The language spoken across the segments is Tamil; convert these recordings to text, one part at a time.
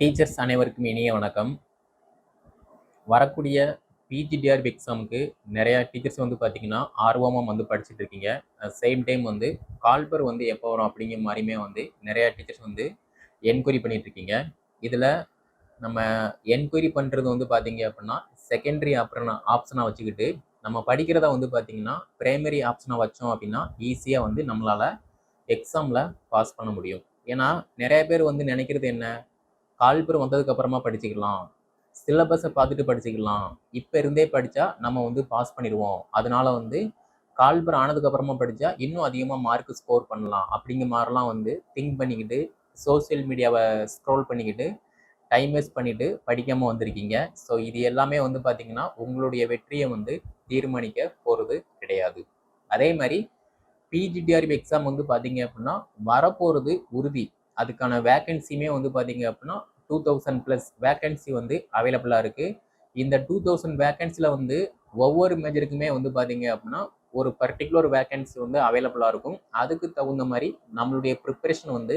டீச்சர்ஸ் அனைவருக்கும் இனிய வணக்கம். வரக்கூடிய பிஜிடிஆர்பி எக்ஸாமுக்கு நிறையா டீச்சர்ஸ் வந்து பார்த்தீங்கன்னா ஆர்வமாக வந்து படிச்சுட்டு இருக்கீங்க. சேம் டைம் வந்து கால்பர் வந்து எப்போ வரும் அப்படிங்கிற மாதிரியுமே வந்து நிறையா டீச்சர்ஸ் வந்து என்கொயரி பண்ணிகிட்ருக்கீங்க இதில் நம்ம என்கொயரி பண்ணுறது வந்து பார்த்தீங்க அப்படின்னா செகண்டரி ஆப்ஷனா ஆப்ஷனாக வச்சுக்கிட்டு நம்ம படிக்கிறத வந்து பார்த்தீங்கன்னா பிரைமரி ஆப்ஷனாக வச்சோம் அப்படின்னா ஈஸியாக வந்து நம்மளால் எக்ஸாமில் பாஸ் பண்ண முடியும். ஏன்னா நிறைய பேர் வந்து நினைக்கிறது என்ன? கால்பர் வந்ததுக்கு அப்புறமா படிச்சுக்கலாம். சிலபஸை பார்த்துட்டு படிச்சுக்கலாம். இப்போ இருந்தே படித்தா நம்ம வந்து பாஸ் பண்ணிடுவோம். அதனால வந்து கால்பர் ஆனதுக்கு அப்புறமா படித்தா இன்னும் அதிகமாக மார்க் ஸ்கோர் பண்ணலாம். அப்படிங்கிற மாதிரிலாம் வந்து திங்க் பண்ணிக்கிட்டு சோஷியல் மீடியாவை ஸ்க்ரோல் பண்ணிக்கிட்டு டைம் வேஸ்ட் பண்ணிவிட்டு படிக்காமல் வந்திருக்கீங்க. ஸோ இது எல்லாமே வந்து பார்த்திங்கன்னா உங்களுடைய வெற்றியை வந்து தீர்மானிக்க போகிறது கிடையாது. அதே மாதிரி பிஜிடிஆர்பி எக்ஸாம் வந்து பார்த்தீங்க அப்படின்னா வரப்போகிறது உறுதி. அதுக்கான வேக்கன்சியுமே வந்து பார்த்தீங்க அப்படின்னா டூ தௌசண்ட் ப்ளஸ் வேக்கன்சி வந்து அவைலபிளாக இருக்குது இந்த டூ தௌசண்ட் வேக்கன்சியில் வந்து ஒவ்வொரு மேஜருக்குமே வந்து பார்த்தீங்க அப்படின்னா ஒரு பர்டிகுலர் வேக்கன்சி வந்து அவைலபிளாக இருக்கும். அதுக்கு தகுந்த மாதிரி நம்மளுடைய ப்ரிப்பரேஷன் வந்து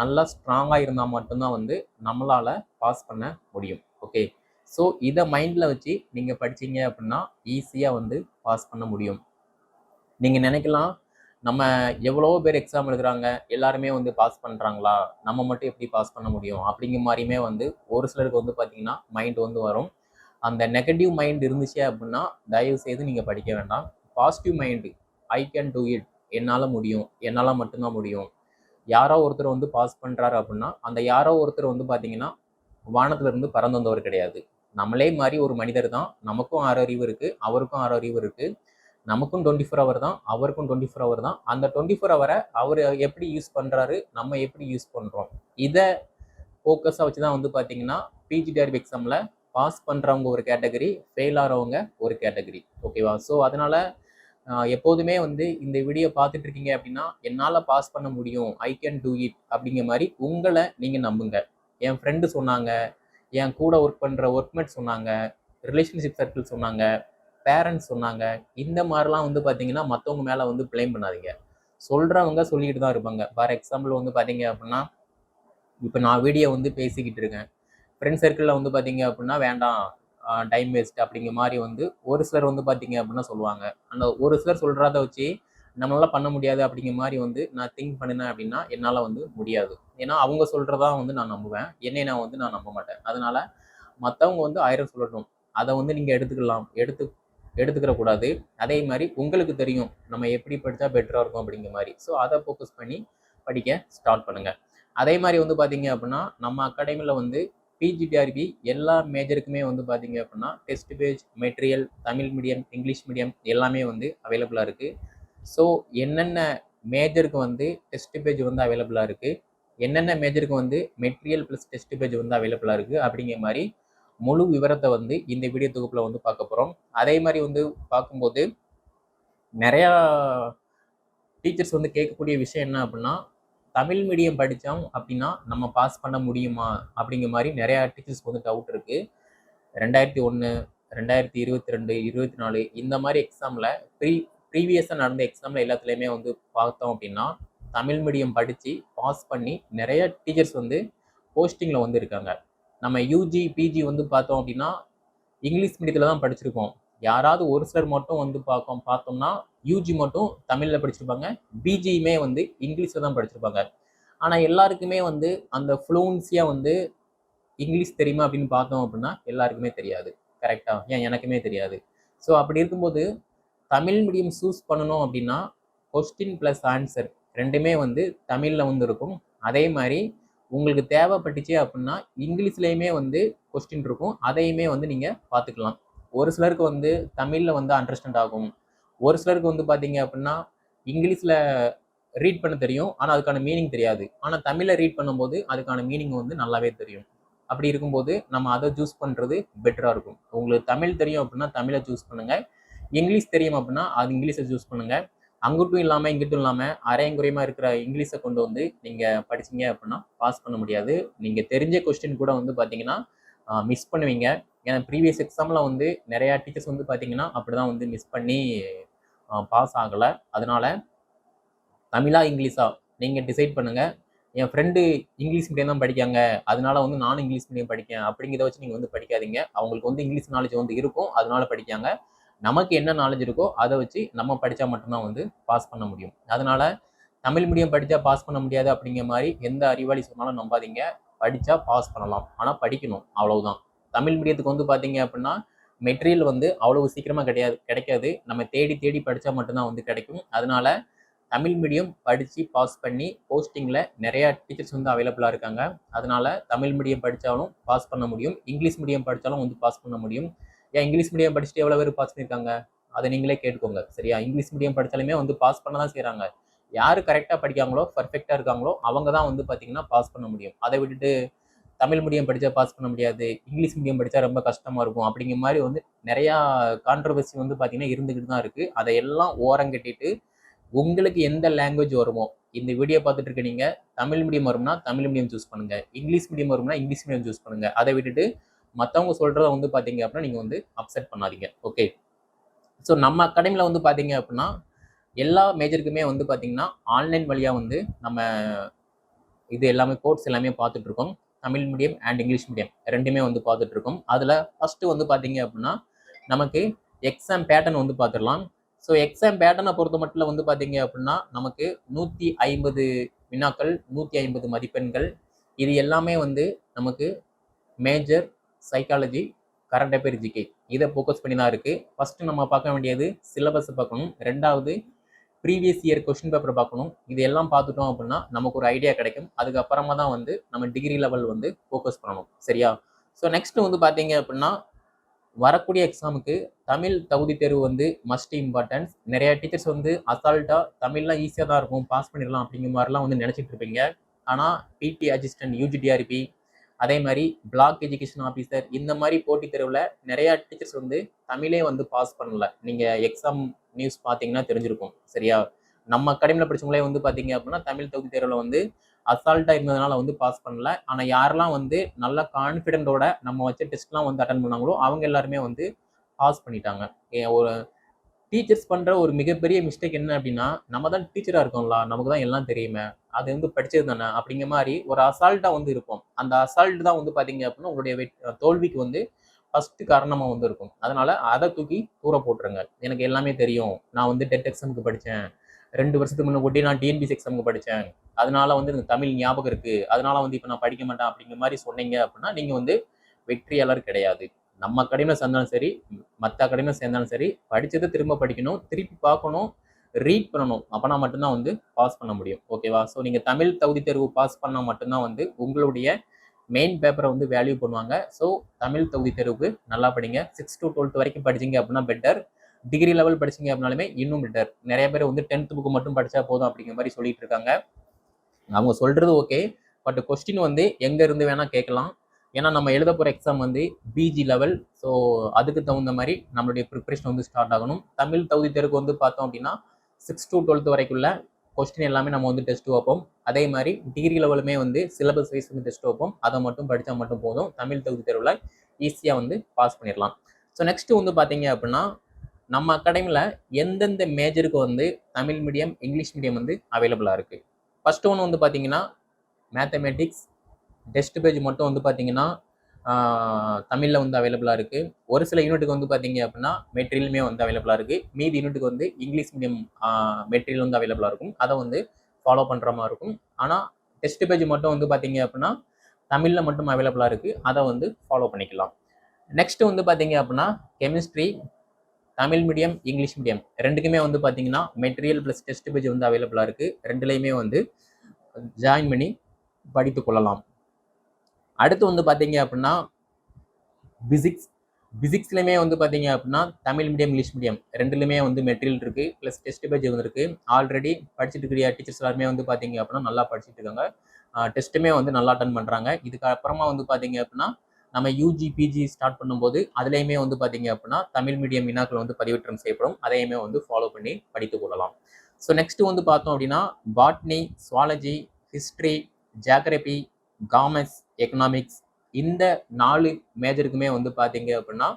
நல்லா ஸ்ட்ராங்காக இருந்தால் மட்டும்தான் வந்து நம்மளால் பாஸ் பண்ண முடியும். ஓகே ஸோ இதை மைண்டில் வச்சு நீங்கள் படிச்சீங்க அப்படின்னா ஈஸியாக வந்து பாஸ் பண்ண முடியும். நீங்கள் நினைக்கலாம் நம்ம எவ்வளோ பேர் எக்ஸாம் எழுதுறாங்க எல்லாருமே வந்து பாஸ் பண்ணுறாங்களா நம்ம மட்டும் எப்படி பாஸ் பண்ண முடியும்? அப்படிங்கிற மாதிரியுமே வந்து ஒரு சிலருக்கு வந்து பார்த்தீங்கன்னா மைண்ட் வந்து வரும். அந்த நெகட்டிவ் மைண்ட் இருந்துச்சு அப்படின்னா தயவு செய்து நீங்கள் படிக்க வேண்டாம். Positive mind I can do it என்னால் முடியும். என்னால் மட்டும்தான் முடியும். யாரோ ஒருத்தர் வந்து பாஸ் பண்ணுறாரு அப்படின்னா அந்த யாரோ ஒருத்தர் வந்து பார்த்தீங்கன்னா வானத்துல இருந்து பறந்து வந்தவர் கிடையாது. நம்மளே மாதிரி ஒரு மனிதர் தான். நமக்கும் ஆறு அறிவு இருக்குது அவருக்கும் ஆறு அறிவு இருக்குது நமக்கும் டுவெண்ட்டி ஃபோர் ஹவர் தான் அவருக்கும் டுவெண்ட்டி ஃபோர் ஹவர் தான். அந்த டுவெண்ட்டி ஃபோர் ஹவரை அவர் எப்படி யூஸ் பண்ணுறாரு நம்ம எப்படி யூஸ் பண்ணுறோம் இதை ஃபோக்கஸாக வச்சு தான் வந்து பார்த்தீங்கன்னா பிஜிடிஆர்பி எக்ஸாமில் பாஸ் பண்ணுறவங்க ஒரு கேட்டகரி ஃபெயில் ஆகிறவங்க ஒரு கேட்டகரி ஓகேவா ஸோ அதனால் எப்போதுமே வந்து இந்த வீடியோ பார்த்துட்டு இருக்கீங்க அப்படின்னா என்னால் பாஸ் பண்ண முடியும் ஐ கேன் டூ இட் அப்படிங்கிற மாதிரி உங்களை நீங்கள் நம்புங்க. என் ஃப்ரெண்டு சொன்னாங்க என் கூட ஒர்க் பண்ணுற ஒர்க்மேட் சொன்னாங்க ரிலேஷன்ஷிப் சர்க்கிள் சொன்னாங்க பேரண்ட்ஸ் சொன்னாங்க இந்த மாதிரிலாம் வந்து பார்த்தீங்கன்னா மற்றவங்க மேலே வந்து பிளேம் பண்ணாதீங்க. சொல்கிறவங்க சொல்லிக்கிட்டு தான் இருப்பாங்க. ஃபார் எக்ஸாம்பிள் வந்து பார்த்தீங்க அப்படின்னா இப்போ நான் வீடியோ வந்து பேசிக்கிட்டு இருக்கேன். ஃப்ரெண்ட் சர்க்கிளில் வந்து பார்த்தீங்க அப்படின்னா வேண்டாம் டைம் வேஸ்ட் அப்படிங்கிற மாதிரி வந்து ஒரு சிலர் வந்து பார்த்தீங்க அப்படின்னா சொல்லுவாங்க. அந்த ஒரு சிலர் சொல்கிறத வச்சு நம்மளால பண்ண முடியாது அப்படிங்கிற மாதிரி வந்து நான் திங்க் பண்ணினேன் அப்படின்னா என்னால் வந்து முடியாது. ஏன்னா அவங்க சொல்கிறதா வந்து நான் நம்புவேன். என்னை நான் வந்து நான் நம்ப மாட்டேன். அதனால் மற்றவங்க வந்து ஆயிரம் சொல்லட்டும். அதை வந்து நீங்கள் எடுத்துக்கலாம். எடுத்து எடுத்துக்கிற கூடாது. அதே மாதிரி உங்களுக்கு தெரியும் நம்ம எப்படி படித்தா பெட்டராக இருக்கும் அப்படிங்கிற மாதிரி. ஸோ அதை ஃபோக்கஸ் பண்ணி படிக்க ஸ்டார்ட் பண்ணுங்கள் அதே மாதிரி வந்து பார்த்தீங்க அப்படின்னா நம்ம அகாடமியில் வந்து பிஜிடிஆர்பி எல்லா மேஜருக்குமே வந்து பார்த்தீங்க அப்படின்னா test page material Tamil medium English medium எல்லாமே வந்து அவைலபிளாக இருக்குது ஸோ என்னென்ன மேஜருக்கு வந்து டெஸ்ட் பேஜ் வந்து அவைலபிளாக இருக்குது என்னென்ன மேஜருக்கு வந்து மெட்டீரியல் ப்ளஸ் டெஸ்ட் பேஜ் வந்து அவைலபிளாக இருக்குது அப்படிங்கிற மாதிரி முழு விவரத்தை வந்து இந்த வீடியோ தொகுப்பில் வந்து பார்க்க போகிறோம் அதே மாதிரி வந்து பார்க்கும்போது நிறையா டீச்சர்ஸ் வந்து கேட்கக்கூடிய விஷயம் என்ன அப்படின்னா தமிழ் மீடியம் படித்தோம் அப்படின்னா நம்ம பாஸ் பண்ண முடியுமா அப்படிங்கிற மாதிரி நிறையா டீச்சர்ஸ்க்கு வந்து டவுட் இருக்குது ரெண்டாயிரத்தி ஒன்று ரெண்டாயிரத்தி இருபத்தி ரெண்டு இருபத்தி நாலு இந்த மாதிரி எக்ஸாமில் ப்ரீ ப்ரீவியஸாக நடந்த எக்ஸாமில் எல்லாத்துலேயுமே வந்து பார்த்தோம் அப்படின்னா தமிழ் மீடியம் படித்து பாஸ் பண்ணி நிறையா டீச்சர்ஸ் வந்து போஸ்டிங்கில் வந்து இருக்காங்க. நம்ம யூஜி பிஜி வந்து பார்த்தோம் அப்படின்னா இங்கிலீஷ் மீடியத்தில் தான் படிச்சிருக்கோம். யாராவது ஒரு சிலர் மட்டும் வந்து பார்க்கோம் பார்த்தோம்னா யூஜி மட்டும் தமிழில் படிச்சிருப்பாங்க பிஜியுமே வந்து இங்கிலீஷில் தான் படிச்சிருப்பாங்க. ஆனால் எல்லாருக்குமே வந்து அந்த ஃப்ளூன்சியாக வந்து இங்கிலீஷ் தெரியுமா அப்படின்னு பார்த்தோம் அப்படின்னா எல்லாருக்குமே தெரியாது. கரெக்டாக ஏன்? எனக்குமே தெரியாது. ஸோ அப்படி இருக்கும்போது தமிழ் மீடியம் சூஸ் பண்ணணும் அப்படின்னா கொஸ்டின் ப்ளஸ் ஆன்சர் ரெண்டுமே வந்து தமிழில் வந்து இருக்கும். அதே மாதிரி உங்களுக்கு தேவைப்பட்டுச்சு அப்படின்னா இங்கிலீஷ்லேயுமே வந்து கொஸ்டின் இருக்கும். அதையுமே வந்து நீங்கள் பார்த்துக்கலாம். ஒரு சிலருக்கு வந்து தமிழில் வந்து அண்டர்ஸ்டாண்ட் ஆகும். ஒரு சிலருக்கு வந்து பார்த்தீங்க அப்படின்னா இங்கிலீஷில் ரீட் பண்ண தெரியும். ஆனால் அதுக்கான மீனிங் தெரியாது. ஆனால் தமிழில் ரீட் பண்ணும்போது அதுக்கான மீனிங் வந்து நல்லாவே தெரியும். அப்படி இருக்கும்போது நம்ம அதை சூஸ் பண்ணுறது பெட்டராக இருக்கும். உங்களுக்கு தமிழ் தெரியும் அப்படின்னா தமிழை சூஸ் பண்ணுங்கள் இங்கிலீஷ் தெரியும் அப்படின்னா அது இங்கிலீஷை சூஸ் பண்ணுங்கள் அங்கிட்டும் இல்லாமல் இங்கிட்டும் இல்லாமல் அரையங்குறையமாக இருக்கிற இங்கிலீஷை கொண்டு வந்து நீங்கள் படிச்சீங்க அப்படின்னா பாஸ் பண்ண முடியாது. நீங்கள் தெரிஞ்ச கொஸ்டின் கூட வந்து பார்த்தீங்கன்னா மிஸ் பண்ணுவீங்க. ஏன்னா ப்ரீவியஸ் எக்ஸாமில் வந்து நிறையா டீச்சர்ஸ் வந்து பார்த்தீங்கன்னா அப்படி தான் வந்து மிஸ் பண்ணி பாஸ் ஆகலை. அதனால் தமிழா இங்கிலீஷா நீங்கள் டிசைட் பண்ணுங்கள் என் ஃப்ரெண்டு இங்கிலீஷ் மீடியம் தான் படிக்காங்க. அதனால வந்து நானும் இங்கிலீஷ் மீடியம் படிக்கேன். அப்படிங்கிறத வச்சு நீங்கள் வந்து படிக்காதீங்க. அவங்களுக்கு வந்து இங்கிலீஷ் நாலேஜ் வந்து இருக்கும். அதனால படிக்காங்க. நமக்கு என்ன நாலேஜ் இருக்கோ அதை வச்சு நம்ம படித்தா மட்டும்தான் வந்து பாஸ் பண்ண முடியும். அதனால் தமிழ் மீடியம் படித்தா பாஸ் பண்ண முடியாது அப்படிங்கிற மாதிரி எந்த அறிவாளி சொன்னாலும் நம்பாதீங்க. படித்தா பாஸ் பண்ணலாம். ஆனால் படிக்கணும். அவ்வளவுதான். தமிழ் மீடியத்துக்கு வந்து பார்த்தீங்க அப்படின்னா மெட்டீரியல் வந்து அவ்வளவு சீக்கிரமாக கிடையாது கிடைக்காது. நம்ம தேடி தேடி படித்தா மட்டும்தான் வந்து கிடைக்கும். அதனால தமிழ் மீடியம் படித்து பாஸ் பண்ணி போஸ்டிங்கில் நிறையா டீச்சர்ஸ் வந்து அவைலபிளாக இருக்காங்க. அதனால தமிழ் மீடியம் படித்தாலும் பாஸ் பண்ண முடியும். இங்கிலீஷ் மீடியம் படித்தாலும் வந்து பாஸ் பண்ண முடியும். ஏன் இங்கிலீஷ் மீடியம் படிச்சுட்டு எவ்வளோ பேர் பாஸ் பண்ணியிருக்காங்க? அதை நீங்களே கேட்டுக்கோங்க சரியா? இங்கிலீஷ் மீடியம் படித்தாலுமே வந்து பாஸ் பண்ண தான் செய்கிறாங்க யார் கரெக்டாக படிக்காங்களோ பர்ஃபெக்டாக இருக்காங்களோ அவங்க தான் வந்து பார்த்தீங்கன்னா பாஸ் பண்ண முடியும். அதை விட்டுட்டு தமிழ் மீடியம் படித்தா பாஸ் பண்ண முடியாது இங்கிலீஷ் மீடியம் படித்தா ரொம்ப கஷ்டமாக இருக்கும் அப்படிங்கிற மாதிரி வந்து நிறையா கான்ட்ரவர்சி வந்து பார்த்தீங்கன்னா இருந்துக்கிட்டு தான் இருக்குது அதையெல்லாம் ஓரங்கட்டிட்டு உங்களுக்கு எந்த லாங்குவேஜ் வருமோ இந்த வீடியோ பார்த்துட்டு இருக்க நீங்கள் தமிழ் மீடியம் வரும்னா தமிழ் மீடியம் சூஸ் பண்ணுங்க இங்கிலீஷ் மீடியம் வரும்னா இங்கிலீஷ் மீடியம் சூஸ் பண்ணுங்கள் அதை விட்டுட்டு மற்றவங்க சொல்கிறத வந்து பார்த்தீங்க அப்படின்னா நீங்கள் வந்து அப்செட் பண்ணாதீங்க. ஓகே ஸோ நம்ம அகாடமியில் வந்து பார்த்தீங்க அப்படின்னா எல்லா மேஜருக்குமே வந்து பார்த்தீங்கன்னா ஆன்லைன் வழியாக வந்து நம்ம இது எல்லாமே கோர்ஸ் எல்லாமே பார்த்துட்ருக்கோம் Tamil medium and English medium ரெண்டுமே வந்து பார்த்துட்ருக்கோம் அதில் ஃபஸ்ட்டு வந்து பார்த்தீங்க அப்படின்னா நமக்கு எக்ஸாம் பேட்டர்ன் வந்து பார்த்துடலாம் ஸோ எக்ஸாம் பேட்டர்னை பொறுத்த மட்டும் வந்து பார்த்தீங்க அப்படின்னா நமக்கு நூற்றி ஐம்பது வினாக்கள் நூற்றி ஐம்பது மதிப்பெண்கள் இது எல்லாமே வந்து நமக்கு major psychology current affair GK இதை ஃபோக்கஸ் பண்ணி தான் இருக்குது ஃபஸ்ட்டு நம்ம பார்க்க வேண்டியது சிலபஸை பார்க்கணும். ரெண்டாவது ப்ரீவியஸ் இயர் கொஷின் பேப்பர் பார்க்கணும். இது எல்லாம் பார்த்துட்டோம் அப்படின்னா நமக்கு ஒரு ஐடியா கிடைக்கும். அதுக்கப்புறமா தான் வந்து நம்ம டிகிரி லெவல் வந்து ஃபோக்கஸ் பண்ணணும். சரியா? ஸோ நெக்ஸ்ட்டு வந்து பார்த்தீங்க அப்படின்னா வரக்கூடிய எக்ஸாமுக்கு தமிழ் தகுதி தேர்வு வந்து மஸ்ட் இம்பார்ட்டன்ஸ் நிறையா டீச்சர்ஸ் வந்து அசால்ட்டாக தமிழ்லாம் ஈஸியாக தான் இருக்கும். பாஸ் பண்ணிடலாம் அப்படிங்கிற மாதிரிலாம் வந்து நினச்சிட்டு இருப்பீங்க. ஆனால் பிடி அசிஸ்டன்ட் யூஜிடிஆர்பி அதே மாதிரி பிளாக் எஜுகேஷன் ஆஃபீஸர் இந்த மாதிரி போட்டித் தேர்வில் நிறையா டீச்சர்ஸ் வந்து தமிழே வந்து பாஸ் பண்ணல. நீங்கள் எக்ஸாம் நியூஸ் பார்த்தீங்கன்னா தெரிஞ்சிருக்கும் சரியா? நம்ம அகாடமியில் படிச்சவங்களே வந்து பார்த்தீங்க அப்படின்னா தமிழ் தொகுதி தேர்வில் வந்து அசால்ட்டாக இருந்ததுனால வந்து பாஸ் பண்ணல. ஆனால் யாரெல்லாம் வந்து நல்ல கான்ஃபிடென்ட்டோட நம்ம வச்ச டெஸ்ட்லாம் வந்து அட்டன் பண்ணாங்களோ அவங்க எல்லாருமே வந்து பாஸ் பண்ணிட்டாங்க. ஏ- ஒரு டீச்சர்ஸ் பண்ணுற ஒரு மிகப்பெரிய மிஸ்டேக் என்ன அப்படின்னா நம்ம தான் டீச்சராக இருக்கோம்ல நமக்கு தான் எல்லாம் தெரியுமே. அது வந்து படிச்சது தானே? அப்படிங்கிற மாதிரி ஒரு அசால்ட்டாக வந்து இருப்போம். அந்த அசால்ட் தான் வந்து பார்த்தீங்க அப்படின்னா உங்களுடைய தோல்விக்கு வந்து ஃபஸ்ட்டு காரணமாக வந்து இருக்கும். அதனால் அதை தூக்கி தூர போட்டுருங்க. எனக்கு எல்லாமே தெரியும். நான் வந்து டெட் எக்ஸாமுக்கு படித்தேன் ரெண்டு வருஷத்துக்கு முன்ன நான் டிஎன்பிசி எக்ஸாமுக்கு படித்தேன் அதனால வந்து எனக்கு தமிழ் ஞாபகம் இருக்குது அதனால வந்து இப்போ நான் படிக்க மாட்டேன் அப்படிங்கிற மாதிரி சொன்னீங்க அப்படின்னா நீங்கள் வந்து வெற்றியாளர் கிடையாது. நம்ம அகாடமியில் சேர்ந்தாலும் சரி மற்ற அகாடமியில் சேர்ந்தாலும் சரி படித்ததை திரும்ப படிக்கணும் திருப்பி பார்க்கணும் ரீட் பண்ணணும். அப்போனா மட்டும்தான் வந்து பாஸ் பண்ண முடியும். ஓகேவா ஸோ நீங்கள் தமிழ் தகுதி தேர்வு பாஸ் பண்ணால் மட்டும்தான் வந்து உங்களுடைய மெயின் பேப்பரை வந்து வேல்யூ பண்ணுவாங்க. ஸோ தமிழ் தகுதி தேர்வுக்கு நல்லா படிங்க. சிக்ஸ் டு டுவெல்த் வரைக்கும் படிச்சீங்க அப்படின்னா பெட்டர் டிகிரி லெவல் படிச்சீங்க அப்படின்னாலுமே இன்னும் பெட்டர் நிறைய பேர் வந்து டென்த் புக்கு மட்டும் படித்தா போதும் அப்படிங்கிற மாதிரி சொல்லிட்டு இருக்காங்க. அவங்க சொல்கிறது ஓகே பட் கொஸ்டின் வந்து எங்கே இருந்து வேணால் கேட்கலாம். ஏன்னா நம்ம எழுத போகிற எக்ஸாம் வந்து பிஜி லெவல் ஸோ அதுக்கு தகுந்த மாதிரி நம்மளுடைய ப்ரிப்பரேஷன் வந்து ஸ்டார்ட் ஆகணும். தமிழ் தகுதி தேர்வுக்கு வந்து பார்த்தோம் அப்படின்னா சிக்ஸ் டு டுவெல்த் வரைக்குள்ள கொஸ்டின் எல்லாமே நம்ம வந்து டெஸ்ட் வைப்போம். அதே மாதிரி டிகிரி லெவலுமே வந்து சிலபஸ் வைஸ் வந்து டெஸ்ட் வைப்போம். அதை மட்டும் படித்தா மட்டும் போதும். தமிழ் தகுதி தேர்வில் ஈஸியாக வந்து பாஸ் பண்ணிடலாம். ஸோ நெக்ஸ்ட் வந்து பார்த்தீங்க அப்படின்னா நம்ம அகாடமியில் எந்தெந்த மேஜருக்கு வந்து தமிழ் மீடியம் இங்கிலீஷ் மீடியம் வந்து அவைலபிளாக இருக்குது ஃபஸ்ட்டு ஒன்று வந்து பார்த்தீங்கன்னா மேத்தமெட்டிக்ஸ் டெஸ்ட் பேஜ் மட்டும் வந்து பார்த்தீங்கன்னா தமிழில் வந்து அவைலபிளாக இருக்குது ஒரு சில யூனிட்டுக்கு வந்து பார்த்தீங்க அப்படின்னா மெட்டீரியலுமே வந்து அவைலபிளாக இருக்குது மீதி யூனிட்டுக்கு வந்து இங்கிலீஷ் மீடியம் மெட்டீரியல் வந்து அவைலபிளாக இருக்கும். அதை வந்து ஃபாலோ பண்ணுற மாதிரி இருக்கும். ஆனால் டெஸ்ட் பேஜ் மட்டும் வந்து பார்த்தீங்க அப்படின்னா தமிழில் மட்டும் அவைலபிளாக இருக்குது அதை வந்து ஃபாலோ பண்ணிக்கலாம். நெக்ஸ்ட் வந்து பார்த்தீங்க அப்படின்னா chemistry Tamil medium English medium ரெண்டுக்குமே வந்து பார்த்தீங்கன்னா மெட்டீரியல் ப்ளஸ் டெஸ்ட் பேஜ் வந்து அவைலபிளாக இருக்குது ரெண்டுலேயுமே வந்து ஜாயின் பண்ணி படித்து கொள்ளலாம். அடுத்து வந்து பார்த்தீங்க அப்படின்னா பிசிக்ஸ் பிசிக்ஸ்லையுமே வந்து பார்த்தீங்க அப்படின்னா தமிழ் மீடியம் இங்கிலீஷ் மீடியம் ரெண்டுலையுமே வந்து மெட்டீரியல் இருக்குது ப்ளஸ் டெஸ்ட் பேஜ் வந்துருக்கு ஆல்ரெடி படிச்சுட்டு இருக்கிற டீச்சர்ஸ் எல்லாருமே வந்து பார்த்தீங்க அப்படின்னா நல்லா படிச்சுட்டு இருக்காங்க. டெஸ்ட்டுமே வந்து நல்லா அட்டன் பண்ணுறாங்க இதுக்கப்புறமா வந்து பார்த்தீங்க அப்படின்னா நம்ம யூஜி பிஜி ஸ்டார்ட் பண்ணும்போது அதுலேயுமே வந்து பார்த்தீங்க அப்படின்னா தமிழ் மீடியம் வினாக்கள் வந்து பதிவேற்றம் செய்யப்படும். அதையுமே வந்து ஃபாலோ பண்ணி படித்து கொள்ளலாம். ஸோ நெக்ஸ்ட் வந்து பார்த்தோம் அப்படின்னா botany zoology history geography commerce economics இந்த நாலு மேஜருக்குமே வந்து பார்த்தீங்க அப்படின்னா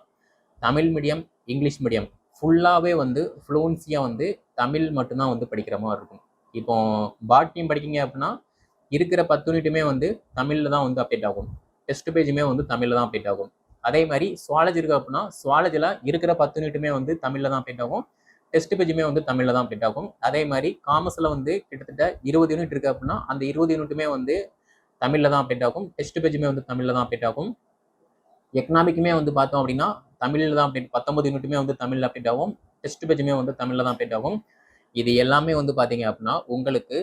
தமிழ் மீடியம் இங்கிலீஷ் மீடியம் ஃபுல்லாகவே வந்து ஃப்ளூன்சியாக வந்து தமிழ் மட்டும்தான் வந்து படிக்கிற மாதிரி இருக்கும். இப்போ பாட்னியம் படிக்கிங்க அப்படின்னா இருக்கிற பத்து யூனிட்டுமே வந்து தமிழில் தான் வந்து அப்டேட் ஆகும். டெஸ்ட் பேஜுமே வந்து தமிழில் தான் அப்டேட் ஆகும். அதே மாதிரி சுவாலஜி இருக்கு அப்படின்னா சுவாலஜியில் இருக்கிற பத்து யூனிட்டுமே வந்து தமிழில் தான் அப்டேட் ஆகும். டெஸ்ட் பேஜுமே வந்து தமிழில் தான் அப்டேட் ஆகும். அதே மாதிரி காமர்ஸில் வந்து கிட்டத்தட்ட இருபது யூனிட் இருக்குது அப்படின்னா அந்த இருபது யூனிட்டுமே வந்து தமிழில் தான் அப்டேட் ஆகும். டெஸ்ட் பேஜுமே வந்து தமிழில் தான் அப்டேட் ஆகும். எக்கனாமிக்குமே வந்து பார்த்தோம் அப்படின்னா தமிழில் தான் அப்டேட் பத்தொம்பது யூனிட்டுமே வந்து தமிழில் அப்டேட் ஆகும். டெஸ்ட் பேஜுமே வந்து தமிழில் தான் அப்டேட் ஆகும். இது எல்லாமே வந்து பார்த்தீங்க அப்படின்னா உங்களுக்கு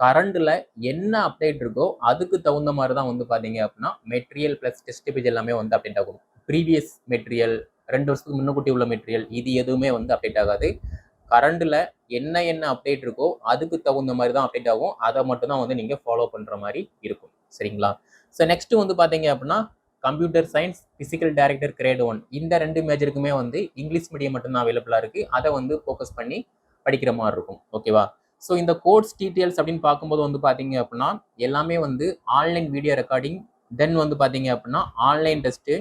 கரண்டில் என்ன அப்டேட் இருக்கோ அதுக்கு தகுந்த மாதிரி தான் வந்து பார்த்தீங்க அப்படின்னா மெட்டீரியல் ப்ளஸ் டெஸ்ட் பேஜ் எல்லாமே வந்து அப்டேட் ஆகும். ப்ரீவியஸ் மெட்டீரியல் ரெண்டு வருஷத்துக்கு முன்னுக்கூட்டி உள்ள மெட்டீரியல் இது எதுவுமே வந்து அப்டேட் ஆகாது. கரண்டில் என்ன என்ன அப்டேட் இருக்கோ அதுக்கு தகுந்த மாதிரி தான் அப்டேட் ஆகும். அதை மட்டும் தான் வந்து நீங்கள் ஃபாலோ பண்ணுற மாதிரி இருக்கும். சரிங்களா? ஸோ நெக்ஸ்ட் வந்து பார்த்தீங்க அப்படின்னா computer science physical director grade one இந்த ரெண்டு மேஜருக்குமே வந்து இங்கிலீஷ் மீடியம் மட்டும்தான் அவைலபிளாக இருக்குது அதை வந்து ஃபோக்கஸ் பண்ணி படிக்கிற மாதிரி இருக்கும். ஓகேவா ஸோ இந்த கோர்ஸ் டீட்டெயில்ஸ் அப்படின்னு பார்க்கும்போது வந்து பார்த்தீங்க அப்படின்னா எல்லாமே வந்து ஆன்லைன் வீடியோ ரெக்கார்டிங் தென் வந்து பார்த்தீங்க அப்படின்னா ஆன்லைன் டெஸ்ட்டு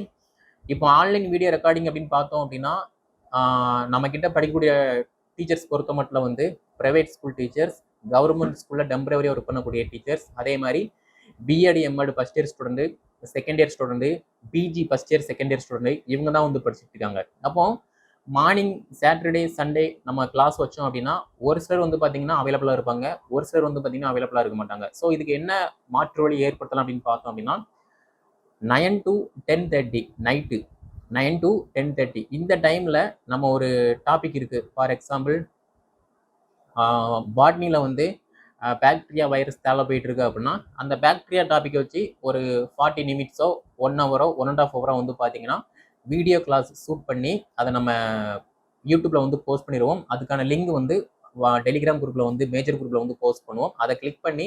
இப்போ ஆன்லைன் வீடியோ ரெக்கார்டிங் அப்படின்னு பார்த்தோம் அப்படின்னா நம்மக்கிட்ட படிக்கக்கூடிய டீச்சர்ஸ் பொறுத்த மட்டும் வந்து ப்ரைவேட் ஸ்கூல் டீச்சர்ஸ் கவர்மெண்ட் ஸ்கூலில் டெம்பரவரி ஒர்க் பண்ணக்கூடிய டீச்சர்ஸ் அதே மாதிரி BEd MEd first year student second year student PG first year second year student இவங்க தான் வந்து படிச்சுட்டு இருக்காங்க. அப்போ மார்னிங் சாட்டர்டே சண்டே நம்ம கிளாஸ் வச்சோம் அப்படின்னா ஒரு சிலர் வந்து பார்த்தீங்கன்னா அவைலபிளாக இருப்பாங்க. ஒரு சிலர் வந்து பார்த்தீங்கன்னா அவைலபிளாக இருக்க மாட்டாங்க. ஸோ இதுக்கு என்ன மாற்று வழி ஏற்படுத்தலாம் அப்படின்னு பார்த்தோம் அப்படின்னா nine to ten thirty night nine to ten thirty இந்த டைமில் நம்ம ஒரு டாபிக் இருக்குது ஃபார் எக்ஸாம்பிள் பாட்னியில் வந்து பாக்டீரியா வைரஸ் தேவை போயிட்டுருக்கு அப்படின்னா அந்த பாக்டீரியா டாப்பிக்கை வச்சு ஒரு ஃபார்ட்டி நிமிட்ஸோ ஒன் ஹவரோ ஒன் அண்ட் ஆஃப் ஹவரோ வந்து பார்த்தீங்கன்னா வீடியோ கிளாஸ் ஷூட் பண்ணி அதை நம்ம யூடியூப்பில் வந்து போஸ்ட் பண்ணிடுவோம். அதுக்கான லிங்க் வந்து டெலிகிராம் குரூப்பில் வந்து மேஜர் குரூப்பில் வந்து போஸ்ட் பண்ணுவோம். அதை கிளிக் பண்ணி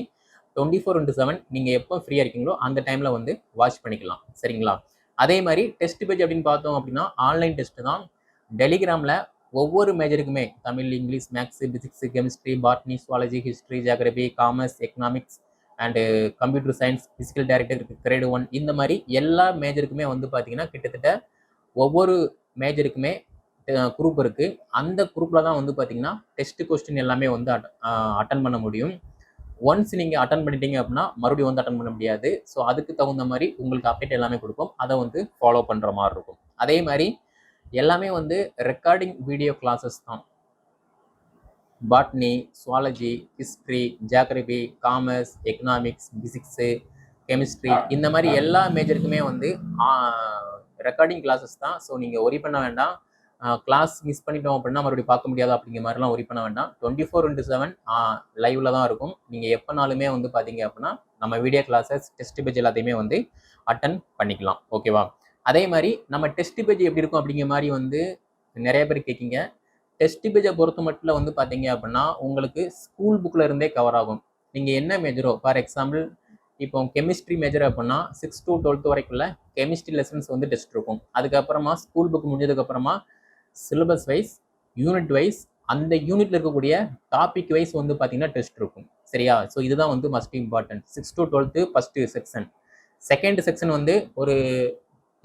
டுவெண்ட்டி ஃபோர் இன்ட்டு செவன் நீங்கள் எப்போ ஃப்ரீயாக இருக்கீங்களோ அந்த டைமில் வந்து வாட்ச் பண்ணிக்கலாம். சரிங்களா? அதே மாதிரி டெஸ்ட் பேஜ் அப்படின்னு பார்த்தோம் அப்படின்னா ஆன்லைன் டெஸ்ட் தான். டெலிகிராமில் ஒவ்வொரு மேஜருக்குமே Tamil English maths physics chemistry botany zoology history geography commerce economics and computer science physical director grade one இந்த மாதிரி எல்லா மேஜருக்குமே வந்து பார்த்தீங்கன்னா கிட்டத்தட்ட ஒவ்வொரு மேஜருக்குமே குரூப் இருக்குது அந்த குரூப்பில் தான் வந்து பார்த்திங்கன்னா டெஸ்ட் கொஸ்டின் எல்லாமே வந்து அட்டன் பண்ண முடியும். ஒன்ஸ் நீங்கள் அட்டன் பண்ணிட்டீங்க அப்படின்னா மறுபடியும் வந்து அட்டன் பண்ண முடியாது. ஸோ அதுக்கு தகுந்த மாதிரி உங்களுக்கு அப்டேட் எல்லாமே கொடுப்போம். அதை வந்து ஃபாலோ பண்ணுற மாதிரி இருக்கும். அதே மாதிரி எல்லாமே வந்து ரெக்கார்டிங் வீடியோ கிளாஸஸ் தான். Botany zoology history geography commerce economics physics chemistry இந்த மாதிரி எல்லா மேஜருக்குமே வந்து ரெக்கார்டிங் கிளாஸஸ் தான். ஸோ நீங்கள் ஒரி பண்ண வேண்டாம். கிளாஸ் மிஸ் பண்ணிட்டோம் அப்படின்னா மறுபடியும் பார்க்க முடியாது அப்படிங்கிற மாதிரிலாம் ஒரி பண்ண வேண்டாம். டுவெண்ட்டி ஃபோர் இன்ட்டு செவன் லைவ்ல தான் இருக்கும். நீங்கள் எப்போனாலுமே வந்து பார்த்தீங்க அப்படின்னா நம்ம வீடியோ கிளாஸஸ் டெஸ்ட் பேஜ் எல்லாத்தையுமே வந்து அட்டன் பண்ணிக்கலாம். ஓகேவா அதே மாதிரி நம்ம டெஸ்ட் பேஜ் எப்படி இருக்கும் அப்படிங்கிற மாதிரி வந்து நிறைய பேர் கேட்கிங்க. டெஸ்ட் பேஜை பொறுத்த மட்டும் வந்து பார்த்தீங்க அப்படின்னா உங்களுக்கு ஸ்கூல் புக்கில் இருந்தே கவர் ஆகும். நீங்கள் என்ன மேஜரோ ஃபார் எக்ஸாம்பிள் இப்போ கெமிஸ்ட்ரி மேஜர் அப்படின்னா சிக்ஸ் டு டுவெல்த் வரைக்குள்ள கெமிஸ்ட்ரி லெசன்ஸ் வந்து டெஸ்ட் இருக்கும். அதுக்கப்புறமா ஸ்கூல் புக் முடிஞ்சதுக்கப்புறமா சிலபஸ் வைஸ் யூனிட் வைஸ் அந்த யூனிட்ல இருக்கக்கூடிய டாபிக் வைஸ் வந்து பார்த்தீங்கன்னா டெஸ்ட் இருக்கும். சரியா? ஸோ இதுதான் வந்து must important six to twelfth first section second section வந்து ஒரு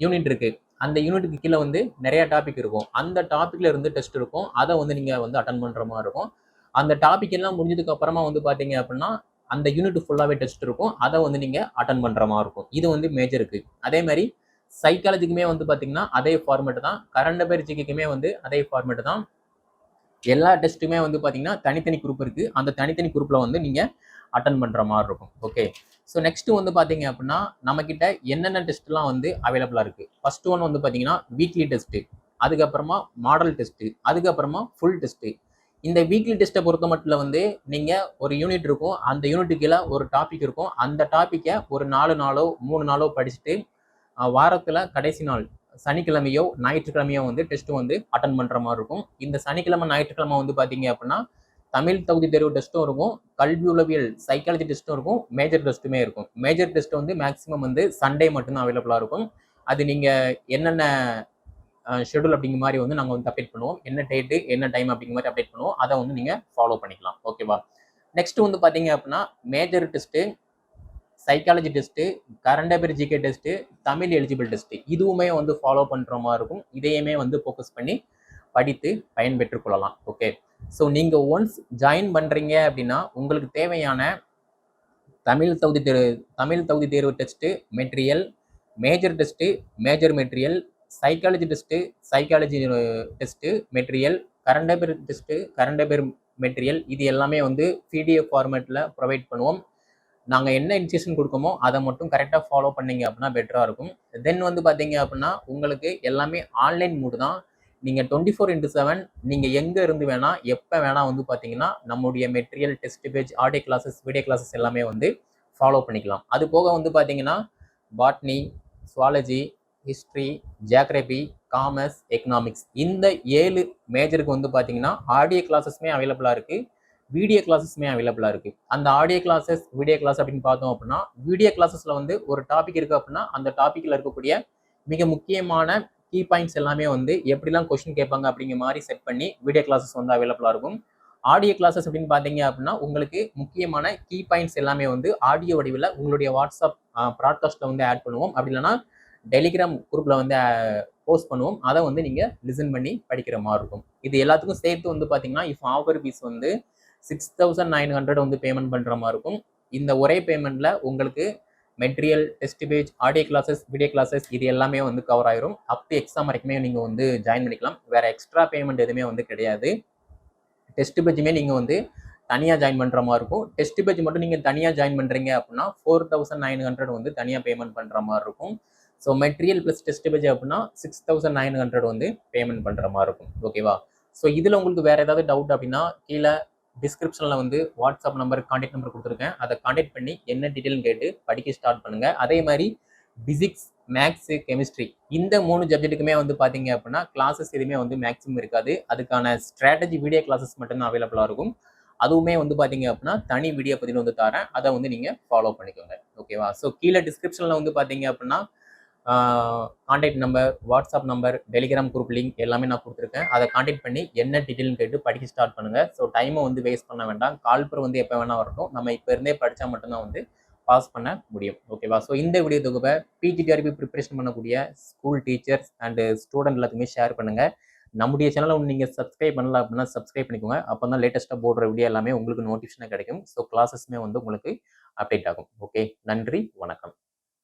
யூனிட் இருக்கு. அந்த யூனிட்டுக்கு கீழே வந்து நிறைய டாபிக் இருக்கும். அந்த டாப்பிக்ல இருந்து டெஸ்ட் இருக்கும். அதை வந்து நீங்கள் வந்து அட்டன் பண்ணுற மாதிரி இருக்கும். அந்த டாபிக் எல்லாம் முடிஞ்சதுக்கு அப்புறமா வந்து பார்த்தீங்க அப்படின்னா அந்த யூனிட் ஃபுல்லாகவே டெஸ்ட் இருக்கும். அதை வந்து நீங்கள் அட்டன் பண்ணுற மாதிரி இருக்கும். இது வந்து மேஜருக்கு அதே மாதிரி சைக்காலஜிக்குமே வந்து பார்த்தீங்கன்னா அதே ஃபார்மேட் தான். கரண்ட் அஃபேர் ஜிக்குமே வந்து அதே ஃபார்மேட் தான். எல்லா டெஸ்ட்டுமே வந்து பார்த்தீங்கன்னா தனித்தனி குரூப் இருக்குது அந்த தனித்தனி குரூப்பில் வந்து நீங்கள் அட்டன் பண்ணுற மாதிரி இருக்கும். ஓகே ஸோ நெக்ஸ்ட்டு வந்து பார்த்தீங்க அப்படின்னா நம்மக்கிட்ட என்னென்ன டெஸ்ட்லாம் வந்து அவைலபிளாக இருக்குது ஃபர்ஸ்ட் ஒன் வந்து பார்த்தீங்கன்னா வீக்லி டெஸ்ட்டு அதுக்கப்புறமா மாடல் டெஸ்ட்டு அதுக்கப்புறமா ஃபுல் டெஸ்ட்டு இந்த வீக்லி டெஸ்ட்டை பொறுத்த மட்டும் வந்து நீங்கள் ஒரு யூனிட் இருக்கும். அந்த யூனிட்டு கீழே ஒரு டாபிக் இருக்கும். அந்த டாப்பிக்கை ஒரு நாலு நாளோ மூணு நாளோ படிச்சுட்டு வாரத்தில் கடைசி நாள் சனிக்கிழமையோ ஞாயிற்றுக்கிழமையோ வந்து டெஸ்ட்டு வந்து அட்டன் பண்ணுற மாதிரி இருக்கும். இந்த சனிக்கிழமை ஞாயிற்றுக்கிழமை வந்து பார்த்தீங்க அப்படின்னா தமிழ் தகுதி தேர்வு டெஸ்ட்டும் இருக்கும். கல்வி உளவியல் சைக்காலஜி டெஸ்ட்டும் இருக்கும். மேஜர் டெஸ்ட்டுமே இருக்கும். மேஜர் டெஸ்ட் வந்து மேக்ஸிமம் வந்து சண்டே மட்டும்தான் அவைலபிளாக இருக்கும். அது நீங்கள் என்னென்ன ஷெடியூல் அப்படிங்கிற மாதிரி வந்து நாங்கள் வந்து அப்டேட் பண்ணுவோம். என்ன டேட்டு என்ன டைம் அப்படிங்கிற மாதிரி அப்டேட் பண்ணுவோம். அதை வந்து நீங்கள் ஃபாலோ பண்ணிக்கலாம். ஓகேவா நெக்ஸ்ட் வந்து பார்த்தீங்க அப்படின்னா major test psychology test current affair GK test Tamil eligible test இதுவுமே வந்து ஃபாலோ பண்ணுற மாதிரி இருக்கும். இதையுமே வந்து ஃபோக்கஸ் பண்ணி படித்து பயன்பெற்று கொள்ளலாம். ஓகே ஸோ நீங்கள் ஒன்ஸ் ஜாயின் பண்ணுறீங்க அப்படின்னா உங்களுக்கு தேவையான தமிழ் தகுதி தேர்வு தமிழ் தகுதி தேர்வு test material major test major material psychology test psychology test material current affair test current affair material இது எல்லாமே வந்து பிடிஎஃப் ஃபார்மேட்டில் ப்ரொவைட் பண்ணுவோம். நாங்கள் என்ன இன்ஸ்ட்ரக்ஷன் கொடுக்கோமோ அதை மட்டும் கரெக்டாக ஃபாலோ பண்ணீங்க அப்படின்னா பெட்டராக இருக்கும். தென் வந்து பார்த்தீங்க அப்படின்னா உங்களுக்கு எல்லாமே ஆன்லைன் மூடு தான். நீங்கள் டுவெண்ட்டி ஃபோர் இன்ட்டு செவன் நீங்கள் எங்கே இருந்து வேணால் எப்போ வேணால் வந்து பார்த்தீங்கன்னா நம்முடைய material test page audio classes video classes எல்லாமே வந்து ஃபாலோ பண்ணிக்கலாம். அது போக வந்து பார்த்தீங்கன்னா botany zoology history geography commerce economics இந்த ஏழு மேஜருக்கு வந்து பார்த்தீங்கன்னா ஆடியோ கிளாஸஸ்மே அவைலபிளாக இருக்குது வீடியோ கிளாஸஸ்மே அவைலபிளாக இருக்குது அந்த ஆடியோ கிளாஸஸ் வீடியோ கிளாஸ் அப்படின்னு பார்த்தோம் அப்படின்னா வீடியோ கிளாஸஸில் வந்து ஒரு டாபிக் இருக்குது அப்படின்னா அந்த டாப்பிக்கில் இருக்கக்கூடிய மிக முக்கியமான கீ பாயிண்ட்ஸ் எல்லாமே வந்து எப்படிலாம் கொஷின் கேட்பாங்க அப்படிங்கிற மாதிரி செட் பண்ணி வீடியோ கிளாஸஸ் வந்து அவைலபிளாக இருக்கும். ஆடியோ கிளாஸஸ் அப்படின்னு பார்த்தீங்க அப்படின்னா உங்களுக்கு முக்கியமான கீ பாயிண்ட்ஸ் எல்லாமே வந்து ஆடியோ வடிவில் உங்களுடைய வாட்ஸ்அப் ப்ராட்காஸ்ட்டில் வந்து ஆட் பண்ணுவோம். அப்படி இல்லைன்னா டெலிகிராம் குரூப்பில் வந்து போஸ்ட் பண்ணுவோம். அதை வந்து நீங்கள் லிசன் பண்ணி படிக்கிற மாதிரி இருக்கும். இது எல்லாத்துக்கும் சேர்த்து வந்து பார்த்தீங்கன்னா இஃப் ஆஃபர் பீஸ் வந்து சிக்ஸ் தௌசண்ட் நைன் ஹண்ட்ரட் வந்து பேமெண்ட் பண்ணுற மாதிரி இருக்கும். இந்த ஒரே பேமெண்ட்டில் உங்களுக்கு material test page audio classes video classes இது எல்லாமே வந்து கவர் ஆயிரும். அப் டு எக்ஸாம் வரைக்குமே நீங்கள் வந்து ஜாயின் பண்ணிக்கலாம். வேறு எக்ஸ்ட்ரா பேமெண்ட் எதுவுமே வந்து கிடையாது. டெஸ்ட் பேஜுமே நீங்கள் வந்து தனியாக ஜாயின் பண்ணுற மாதிரி இருக்கும். டெஸ்ட் பேஜ் மட்டும் நீங்கள் தனியாக ஜாயின் பண்ணுறீங்க அப்படின்னா ஃபோர் தௌசண்ட் நைன் ஹண்ட்ரட் வந்து தனியாக பேமெண்ட் பண்ணுற மாதிரி இருக்கும். So material plus test page அப்படின்னா சிக்ஸ் தௌசண்ட் நைன் ஹண்ட்ரட் வந்து பேமெண்ட் பண்ணுற மாதிரி இருக்கும். ஓகேவா ஸோ இதில் உங்களுக்கு வேறு ஏதாவது டவுட் அப்படின்னா கீழே டிஸ்கிரிப்ஷனில் வந்து வாட்ஸ்அப் நம்பர் காண்டாக்ட் நம்பர் கொடுத்துருக்கேன். அதை காண்டாக்ட் பண்ணி என்ன டீட்டெயில்னு கேட்டு படிக்க ஸ்டார்ட் பண்ணுங்கள் அதே மாதிரி பிசிக்ஸ் மேக்ஸு கெமிஸ்ட்ரி இந்த மூணு சப்ஜெக்ட்டுக்குமே வந்து பார்த்தீங்க அப்படின்னா கிளாஸஸ் எதுவுமே வந்து மேக்ஸிமம் இருக்காது. அதுக்கான ஸ்ட்ராட்டஜி வீடியோ கிளாஸஸ் மட்டும்தான் அவைலபிளாக இருக்கும். அதுவுமே வந்து பார்த்தீங்க அப்படின்னா தனி வீடியோ பதில் வந்து தரேன். அதை வந்து நீங்கள் ஃபாலோ பண்ணிக்கோங்க. ஓகேவா ஸோ கீழே டிஸ்கிரிப்ஷனில் வந்து பார்த்தீங்க அப்படின்னா contact number WhatsApp number Telegram group link எல்லாமே நான் கொடுத்துருக்கேன். அதை காண்டாக்ட் பண்ணி என்ன டீட்டெயில்னு கேட்டு படிக்க ஸ்டார்ட் பண்ணுங்கள் ஸோ டைமை வந்து வேஸ்ட் பண்ண வேண்டாம். கால்பர் வந்து எப்போ வேணால் வரட்டும். நம்ம இப்போ இருந்தே படித்தா மட்டும்தான் வந்து பாஸ் பண்ண முடியும். ஓகேவா ஸோ இந்த வீடியோ தொகுப்பை பிஜிடிஆர்பி ப்ரிப்பரேஷன் பண்ணக்கூடிய ஸ்கூல் டீச்சர்ஸ் அண்டு ஸ்டூடெண்ட் எல்லாத்துக்குமே ஷேர் பண்ணுங்கள் நம்முடைய சேனலை நீங்கள் சப்ஸ்கிரைப் பண்ணல அப்படின்னா சப்ஸ்கிரைப் பண்ணிக்கோங்க. அப்போ தான் லேட்டஸ்ட்டாக போடுற வீடியோ எல்லாமே உங்களுக்கு நோட்டிஃபிகேஷனாக கிடைக்கும். ஸோ கிளாஸஸ்மே வந்து உங்களுக்கு அப்டேட் ஆகும். ஓகே நன்றி. வணக்கம்.